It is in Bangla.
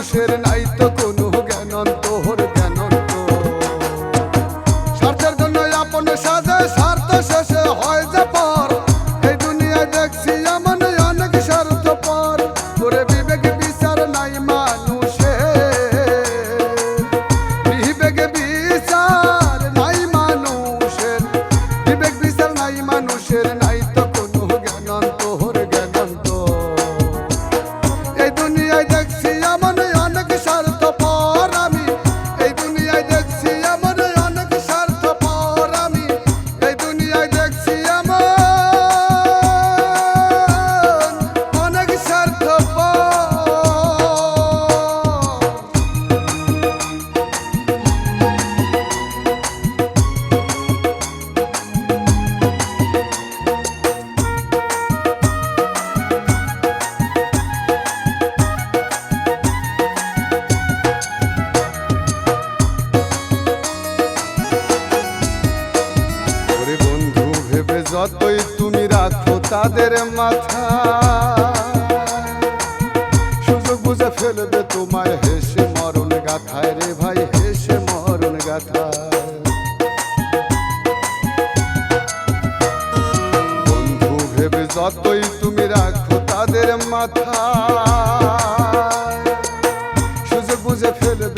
মানুষের নাই তো কোনো জ্ঞান হর জ্ঞান স্বার্থের জন্য আপন সাজে স্বার্থ যতই তুমি রাখো তাদের মাথা। সুযোগ বুঝে ফেলবে তোমায় হেসে মরণ গাথায় রে ভাই, হেসে মরণ গাথায়। বন্ধু ভেবে যতই তুমি রাখো তাদের মাথা সুযোগ বুঝে ফেলবে